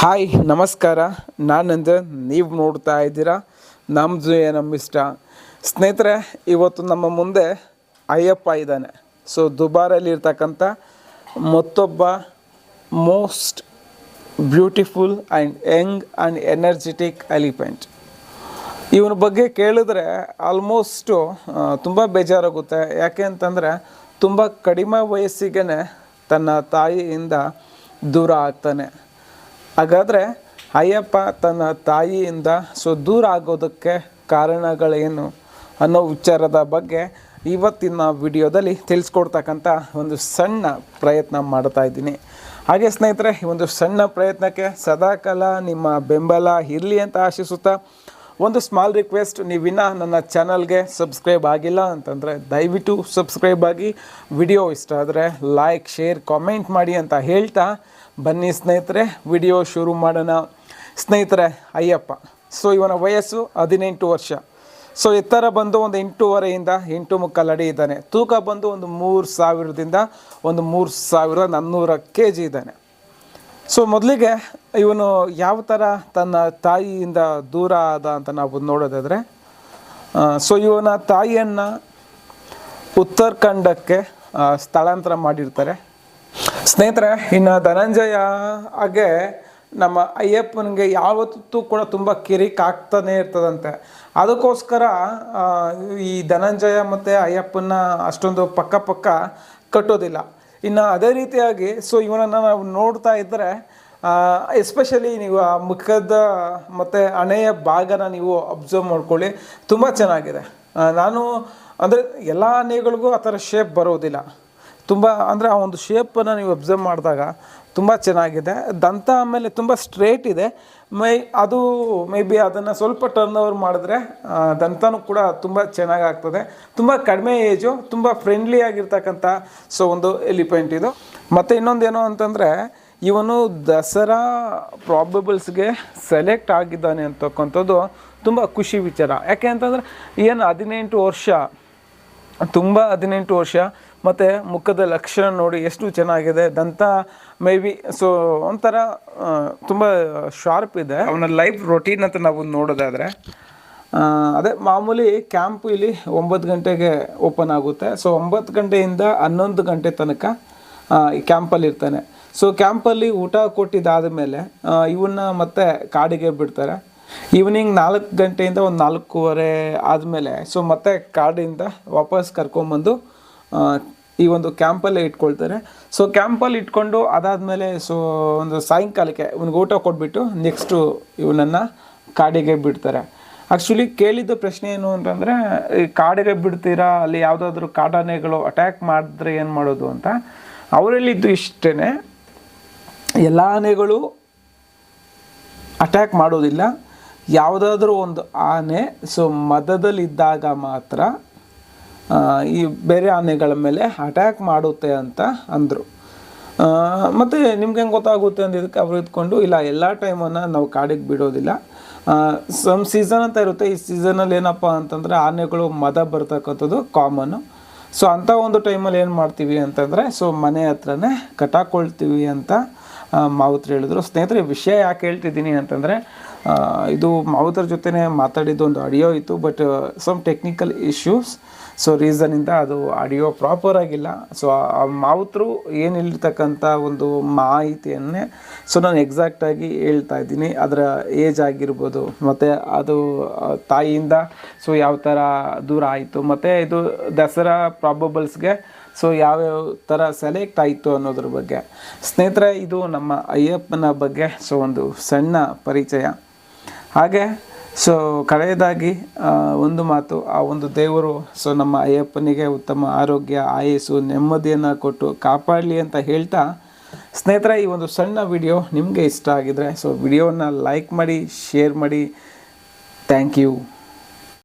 Hi, ನಮಸ್ಕಾರ. ನಾನಂದ್ರೆ ನೀವು ನೋಡ್ತಾ ಇದ್ದೀರಾ? ನಮ್ಮ ಇಷ್ಟ. ಸ್ನೇಹಿತರೆ, ಇವತ್ತು ನಮ್ಮ ಮುಂದೆ ಅಯ್ಯಪ್ಪ ಇದ್ದಾನೆ. ಸೊ ದುಬಾರಲ್ಲಿರ್ತಕ್ಕಂಥ ಮತ್ತೊಬ್ಬ most beautiful and young and energetic elephant ಇವನ ಬಗ್ಗೆ ಕೇಳಿದ್ರೆ ಆಲ್ಮೋಸ್ಟು ತುಂಬ ಬೇಜಾರಾಗುತ್ತೆ. ಯಾಕೆ ಅಂತಂದರೆ, ತುಂಬ ಕಡಿಮೆ ವಯಸ್ಸಿಗೆ ತನ್ನ ತಾಯಿಯಿಂದ ದೂರ ಆಗ್ತಾನೆ. ಹಾಗಾದರೆ ಅಯ್ಯಪ್ಪ ತನ್ನ ತಾಯಿಯಿಂದ ಸೊ ದೂರ ಆಗೋದಕ್ಕೆ ಕಾರಣಗಳೇನು ಅನ್ನೋ ವಿಚಾರದ ಬಗ್ಗೆ ಇವತ್ತಿನ ವಿಡಿಯೋದಲ್ಲಿ ತಿಳಿಸ್ಕೊಡ್ತಕ್ಕಂಥ ಒಂದು ಸಣ್ಣ ಪ್ರಯತ್ನ ಮಾಡ್ತಾ ಇದ್ದೀನಿ. ಹಾಗೆ ಸ್ನೇಹಿತರೆ, ಈ ಒಂದು ಸಣ್ಣ ಪ್ರಯತ್ನಕ್ಕೆ ಸದಾಕಾಲ ನಿಮ್ಮ ಬೆಂಬಲ ಇರಲಿ ಅಂತ ಆಶಿಸುತ್ತಾ ಒಂದು ಸ್ಮಾಲ್ ರಿಕ್ವೆಸ್ಟ್ ನೀವಿನ್ನ ನನ್ನ ಚಾನಲ್ಗೆ ಸಬ್ಸ್ಕ್ರೈಬ್ ಆಗಿಲ್ಲ ಅಂತಂದರೆ ದಯವಿಟ್ಟು ಸಬ್ಸ್ಕ್ರೈಬ್ ಆಗಿ. ವಿಡಿಯೋ ಇಷ್ಟ ಆದರೆ ಲೈಕ್ ಶೇರ್ ಕಾಮೆಂಟ್ ಮಾಡಿ ಅಂತ ಹೇಳ್ತಾ ಬನ್ನಿ ಸ್ನೇಹಿತರೆ, ವಿಡಿಯೋ ಶುರು ಮಾಡೋಣ. ಸ್ನೇಹಿತರೆ, ಅಯ್ಯಪ್ಪ. ಸೊ ಇವನ ವಯಸ್ಸು ಹದಿನೆಂಟು ವರ್ಷ. ಸೊ ಎತ್ತರ ಬಂದು ಒಂದು ಎಂಟೂವರೆಯಿಂದ ಎಂಟು ಮುಕ್ಕಾಲು ಅಡಿ ಇದ್ದಾನೆ. ತೂಕ ಬಂದು ಒಂದು ಮೂರು ಸಾವಿರದಿಂದ ಒಂದು ಮೂರು ಸಾವಿರದ ನಾನ್ನೂರ ಕೆ ಜಿ ಇದ್ದಾನೆ. ಸೊ ಮೊದಲಿಗೆ ಇವನು ಯಾವ ಥರ ತನ್ನ ತಾಯಿಯಿಂದ ದೂರ ಆದ ಅಂತ ನಾವು ನೋಡೋದಾದರೆ ಸೊ ಇವನ ತಾಯಿಯನ್ನು ಉತ್ತರಾಖಂಡಕ್ಕೆ ಸ್ಥಳಾಂತರ ಮಾಡಿರ್ತಾರೆ. ಸ್ನೇಹಿತರೆ, ಇನ್ನು ಧನಂಜಯ ಹಾಗೆ ನಮ್ಮ ಅಯ್ಯಪ್ಪನಿಗೆ ಯಾವತ್ತೂ ಕೂಡ ತುಂಬ ಕಿರಿಕ್ ಆಗ್ತಾನೆ ಇರ್ತದಂತೆ. ಅದಕ್ಕೋಸ್ಕರ ಈ ಧನಂಜಯ ಮತ್ತು ಅಯ್ಯಪ್ಪನ ಅಷ್ಟೊಂದು ಪಕ್ಕ ಪಕ್ಕ ಕಟ್ಟೋದಿಲ್ಲ. ಇನ್ನು ಅದೇ ರೀತಿಯಾಗಿ, ಸೊ ಇವನನ್ನು ನಾವು ನೋಡ್ತಾ ಇದ್ದರೆ ಎಸ್ಪೆಷಲಿ ನೀವು ಆ ಮುಖದ ಮತ್ತು ಹಣೆಯ ಭಾಗನ ನೀವು ಅಬ್ಸರ್ವ್ ಮಾಡ್ಕೊಳ್ಳಿ. ತುಂಬ ಚೆನ್ನಾಗಿದೆ. ನಾನು ಅಂದರೆ ಎಲ್ಲ ಆನೆಗಳಿಗೂ ಆ ಥರ ಶೇಪ್ ಬರೋದಿಲ್ಲ. ತುಂಬ, ಅಂದರೆ ಆ ಒಂದು ಶೇಪನ್ನು ನೀವು ಅಬ್ಸರ್ವ್ ಮಾಡಿದಾಗ ತುಂಬ ಚೆನ್ನಾಗಿದೆ. ದಂತ ಆಮೇಲೆ ತುಂಬ ಸ್ಟ್ರೇಟ್ ಇದೆ. ಮೈ, ಅದು ಮೇ ಬಿ ಅದನ್ನು ಸ್ವಲ್ಪ ಟರ್ನ್ ಓವರ್ ಮಾಡಿದ್ರೆ ದಂತನೂ ಕೂಡ ತುಂಬ ಚೆನ್ನಾಗಿ ಆಗ್ತದೆ. ತುಂಬ ಕಡಿಮೆ ಏಜು ತುಂಬ ಫ್ರೆಂಡ್ಲಿ ಆಗಿರ್ತಕ್ಕಂಥ ಸೊ ಒಂದು ಎಲಿಫೆಂಟ್ ಇದು. ಮತ್ತು ಇನ್ನೊಂದೇನು ಅಂತಂದರೆ, ಇವನು ದಸರಾ ಪ್ರಾಬಬಲ್ಸ್ಗೆ ಸೆಲೆಕ್ಟ್ ಆಗಿದ್ದಾನೆ ಅಂತಕ್ಕಂಥದ್ದು ತುಂಬ ಖುಷಿ ವಿಚಾರ. ಯಾಕೆ ಅಂತಂದರೆ, ಏನು ಹದಿನೆಂಟು ವರ್ಷ, ತುಂಬ ಹದಿನೆಂಟು ವರ್ಷ ಮತ್ತು ಮುಖದ ಲಕ್ಷಣ ನೋಡಿ ಎಷ್ಟು ಚೆನ್ನಾಗಿದೆ ದಂತ ಮೇ ಬಿ ಸೊ ಒಂಥರ ತುಂಬ ಶಾರ್ಪ್ ಇದೆ. ಅವನ ಲೈಫ್ ರೊಟೀನ್ ಅಂತ ನಾವು ನೋಡೋದಾದರೆ ಅದೇ ಮಾಮೂಲಿ ಕ್ಯಾಂಪ್ ಇಲ್ಲಿ ಒಂಬತ್ತು ಗಂಟೆಗೆ ಓಪನ್ ಆಗುತ್ತೆ. ಸೊ ಒಂಬತ್ತು ಗಂಟೆಯಿಂದ ಹನ್ನೊಂದು ಗಂಟೆ ತನಕ ಈ ಕ್ಯಾಂಪಲ್ಲಿ ಇರ್ತಾನೆ. ಸೊ ಕ್ಯಾಂಪಲ್ಲಿ ಊಟ ಕೊಟ್ಟಿದ್ದಾದ ಮೇಲೆ ಇವನ್ನ ಮತ್ತೆ ಕಾಡಿಗೆ ಬಿಡ್ತಾರೆ. ಈವ್ನಿಂಗ್ ನಾಲ್ಕು ಗಂಟೆಯಿಂದ ಒಂದು ನಾಲ್ಕೂವರೆ ಆದಮೇಲೆ ಸೊ ಮತ್ತೆ ಕಾಡಿಂದ ವಾಪಸ್ ಕರ್ಕೊಂಬಂದು ಈ ಒಂದು ಕ್ಯಾಂಪಲ್ಲೇ ಇಟ್ಕೊಳ್ತಾರೆ. ಸೊ ಕ್ಯಾಂಪಲ್ಲಿ ಇಟ್ಕೊಂಡು ಅದಾದಮೇಲೆ ಸೊ ಒಂದು ಸಾಯಂಕಾಲಕ್ಕೆ ಇವ್ನಿಗೆ ಊಟ ಕೊಟ್ಬಿಟ್ಟು ನೆಕ್ಸ್ಟು ಇವನನ್ನು ಕಾಡಿಗೆ ಬಿಡ್ತಾರೆ. ಆ್ಯಕ್ಚುಲಿ ಕೇಳಿದ್ದ ಪ್ರಶ್ನೆ ಏನು ಅಂತಂದರೆ, ಈ ಕಾಡಿಗೆ ಬಿಡ್ತೀರಾ? ಅಲ್ಲಿ ಯಾವುದಾದ್ರೂ ಕಾಡಾನೆಗಳು ಅಟ್ಯಾಕ್ ಮಾಡಿದ್ರೆ ಏನು ಮಾಡೋದು ಅಂತ. ಅವರಲ್ಲಿದ್ದು ಇಷ್ಟೇ ಎಲ್ಲ ಆನೆಗಳು ಅಟ್ಯಾಕ್ ಮಾಡೋದಿಲ್ಲ. ಯಾವುದಾದ್ರೂ ಒಂದು ಆನೆ ಸೊ ಮದದಲ್ಲಿದ್ದಾಗ ಮಾತ್ರ ಈ ಬೇರೆ ಆನೆಗಳ ಮೇಲೆ ಅಟ್ಯಾಕ್ ಮಾಡುತ್ತೆ ಅಂತ ಅಂದರು. ಮತ್ತು ನಿಮ್ಗೆ ಹೆಂಗೆ ಗೊತ್ತಾಗುತ್ತೆ ಅಂದಿದ್ದಕ್ಕೆ ಅವ್ರು ಇದ್ಕೊಂಡು, ಇಲ್ಲ, ಎಲ್ಲ ಟೈಮನ್ನು ನಾವು ಕಾಡಿಗೆ ಬಿಡೋದಿಲ್ಲ. ಸಮ್ ಸೀಸನ್ ಅಂತ ಇರುತ್ತೆ. ಈ ಸೀಸನಲ್ಲಿ ಏನಪ್ಪ ಅಂತಂದರೆ ಆನೆಗಳು ಮದ ಬರ್ತಕ್ಕಂಥದ್ದು ಕಾಮನ್ನು ಸೊ ಅಂಥ ಒಂದು ಟೈಮಲ್ಲಿ ಏನು ಮಾಡ್ತೀವಿ ಅಂತಂದರೆ ಸೊ ಮನೆ ಹತ್ರನೇ ಕಟಾಕೊಳ್ತೀವಿ ಅಂತ ಮಾವುತ್ರು ಹೇಳಿದ್ರು. ಸ್ನೇಹಿತರೆ ವಿಷಯ ಯಾಕೆ ಹೇಳ್ತಿದ್ದೀನಿ ಅಂತಂದರೆ ಇದು ಮಾವುತರ ಜೊತೆನೇ ಮಾತಾಡಿದ್ದು ಒಂದು ಆಡಿಯೋ ಇತ್ತು, but some technical issues so ರೀಸನಿಂದ ಅದು ಆಡಿಯೋ ಪ್ರಾಪರ್ ಆಗಿಲ್ಲ. ಸೊ ಆ ಮಾವುತರು ಹೇಳಿರ್ತಕ್ಕಂಥ ಒಂದು ಮಾಹಿತಿಯನ್ನೇ ಸೊ ನಾನು ಎಕ್ಸಾಕ್ಟಾಗಿ ಹೇಳ್ತಾ ಇದ್ದೀನಿ. ಅದರ ಏಜ್ ಆಗಿರ್ಬೋದು, ಮತ್ತು ಅದು ತಾಯಿಯಿಂದ ಸೊ ಯಾವ ಥರ ದೂರ ಆಯಿತು, ಮತ್ತು ಇದು ದಸರಾ ಪ್ರಾಬಬಲ್ಸ್ಗೆ ಸೊ ಯಾವ್ಯಾವ ಥರ ಸೆಲೆಕ್ಟ್ ಆಯಿತು ಅನ್ನೋದ್ರ ಬಗ್ಗೆ. ಸ್ನೇಹಿತರೆ, ಇದು ನಮ್ಮ ಅಯ್ಯಪ್ಪನ ಬಗ್ಗೆ ಸೊ ಒಂದು ಸಣ್ಣ ಪರಿಚಯ. ಹಾಗೆ ಸೊ ಕಡೆಯದಾಗಿ ಒಂದು ಮಾತು, ಆ ಒಂದು ದೇವರು ಸೊ ನಮ್ಮ ಅಯ್ಯಪ್ಪನಿಗೆ ಉತ್ತಮ ಆರೋಗ್ಯ, ಆಯಸ್ಸು, ನೆಮ್ಮದಿಯನ್ನು ಕೊಟ್ಟು ಕಾಪಾಡಲಿ ಅಂತ ಹೇಳ್ತಾ, ಸ್ನೇಹಿತರೆ, ಈ ಒಂದು ಸಣ್ಣ ವಿಡಿಯೋ ನಿಮಗೆ ಇಷ್ಟ ಆಗಿದ್ರೆ ಸೊ ವಿಡಿಯೋನ ಲೈಕ್ ಮಾಡಿ ಶೇರ್ ಮಾಡಿ. Thank you